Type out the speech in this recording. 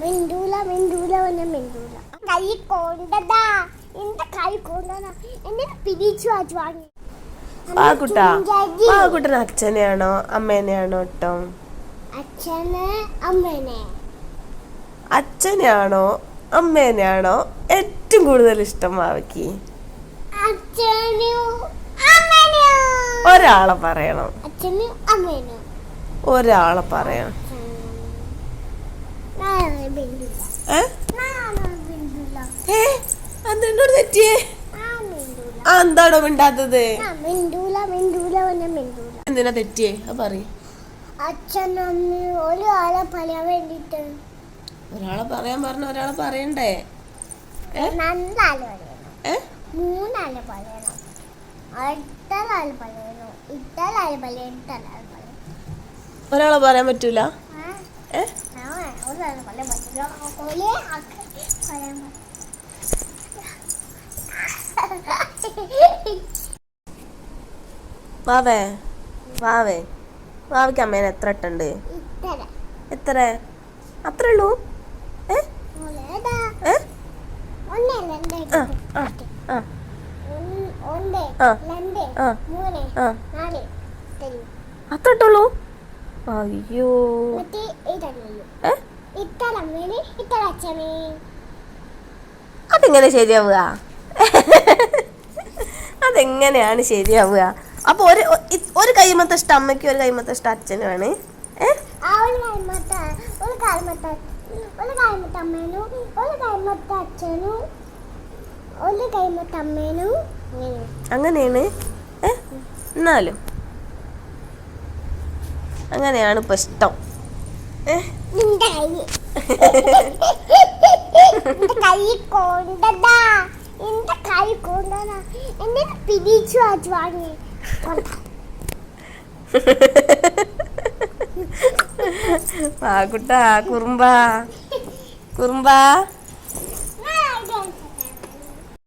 മിണ്ടൂല മിണ്ടൂല ഒന്ന് മിണ്ടൂല. കൈ കൊണ്ടതാ. എന്റെ കൈ കൊണ്ടതാ. എന്നെ പിടിച്ചു ആ വാങ്ങി ആ കുട്ടൻ അച്ഛനെയാണോ അമ്മേനെയാണോ ട്ടോ അച്ഛനെ അമ്മേനെ. അച്ഛനെയാണോ അമ്മേനെയാണോ ഏറ്റവും കൂടുതൽ ഇഷ്ടം മാവയ്ക്ക് ഒരാളെ പറയണം. ഒരാളെ പറയണം. ഏ? അതെന്നോട് തെറ്റിയേ? ആ എന്താണോ മിണ്ടാത്തത്? എന്തിനാ തെറ്റിയേ? പറയും. ഒരാളെ പറയാൻ വേണ്ടിട്ട് ഒരാളെ പറയാൻ പറഞ്ഞ ഒരാളെ പറയണ്ടേ? പറയണം പറയണം പറയണം ഒരാളെ പറയാൻ പറ്റൂല? ഏ? വാവേ വാവേ വാവയ്ക്ക് അമ്മേനെ എത്ര ഇട്ടുണ്ട് ഇത്തര എത്ര അത്രേ ഉള്ളൂ ഏ ഒന്നേടാ ഏ ഒന്നേ രണ്ട് ആ ആ ആ ഒന്ന് ഒന്ന് ആ. രണ്ട് ആ. മൂന്ന് ആ നാല് തരും അത്ര ഇട്ടുള്ളൂ അയ്യോ മറ്റേ ഇതല്ലല്ലോ ഏ അതെങ്ങനെ ശരിയാവുക? അതെങ്ങനെയാണ് ശരിയാവുക? അപ്പൊ ഒരു ഒരു കൈമത്തെ ഇഷ്ടം അമ്മയ്ക്ക് ഒരു കൈമത്തെ ഇഷ്ടം അച്ഛനുമാണ്. അങ്ങനെയാണ്. എന്നാലും. അങ്ങനെയാണ് ഇപ്പൊ ഇഷ്ടം. നിന്റെ കൈ. കൈ എന്റെ കൈ കൊണ്ടതാ. എന്നെ പിടിച്ചു വാച്ചു വാങ്ങി. ആ കുട്ടാ കുറുമ്പാ. കുറുമ്പാ.